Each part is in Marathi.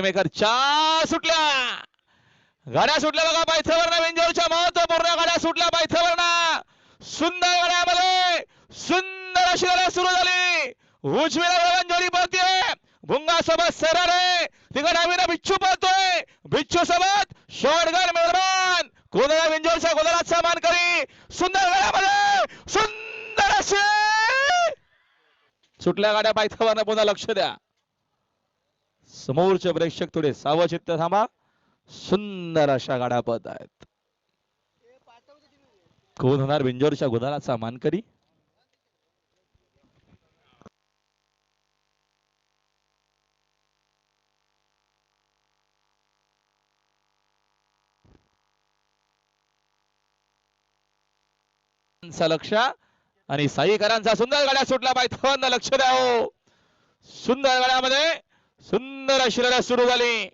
मेकर चार सुटल्या. गाड्या सुटल्या बघा पायथ्यावर वेंजोरच्या महत्त्वपूर्ण गाड्या सुटल्या पायथ्यावर सुंदर गाड्यामध्ये सुंदर अशी गाड्या सुरू झाली. उजवीला वेंजोरी पळतीये. भुंगा सोबत सरारे. तिकडे डावीला बिच्छू पळतोय. बिच्छू सोबत शॉटगन मेलमान कोणाला वेंजोरच्या गोलाचा मान करी. सुंदर गाड्यामध्ये सुंदर अशी सुटल्या गाड्या पायथ्यावर पुन्हा लक्ष द्या. समोरचे प्रेक्षक थोडे सावचित्त थांबा. सुंदर अशा गाड्या पद आहेत. कोण होणार? बिंजोरच्या गुदाराचा मानकरी चा लक्ष. आणि साईकरांचा सुंदर गाड्या सुटला पाहिजे लक्ष द्या हो. सुंदर गाड्यामध्ये सुंदर अशी लढत सुरू झाली.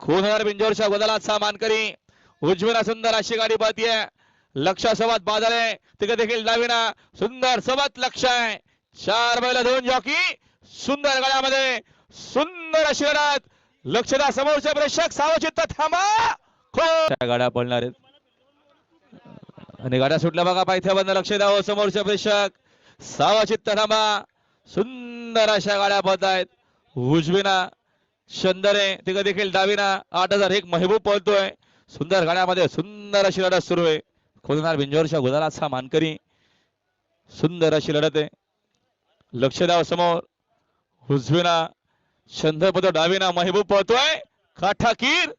कोणणार बिंजोरच्या बदलाचा मानकरी उजवीला सुंदर अशी गाडी पळतीये लक्षासोबत आहे तिकडे देखील डावीना सुंदर सोबत लक्ष आहे. चार बैल दोन जॉकी. सुंदर गळ्यामध्ये. सुंदर अशी लढत. लक्ष समोरचे प्रेक्षक सावचित्त थांबा. खूप गाड्या पडणार आहेत. आणि गाड्या सुटल्या बघा पायथ्याबंद लक्ष द्यावं समोरचे प्रेक्षक. सावचित्त थांबा. सुंदर अशा गाड्या पडत आहेत उजवीना शंदरे तिकडे देखील डावीना आठ हजार एक महबूब पळतोय सुंदर गाण्यामध्ये सुंदर अशी लढत सुरू आहे. खोदणार बिंजोरच्या गुदाराचा मानकरी. सुंदर अशी लढत आहे. लक्ष द्यावं समोर. उजवीना शंदरपद डावीना महबूब पळतोय काठाकीर!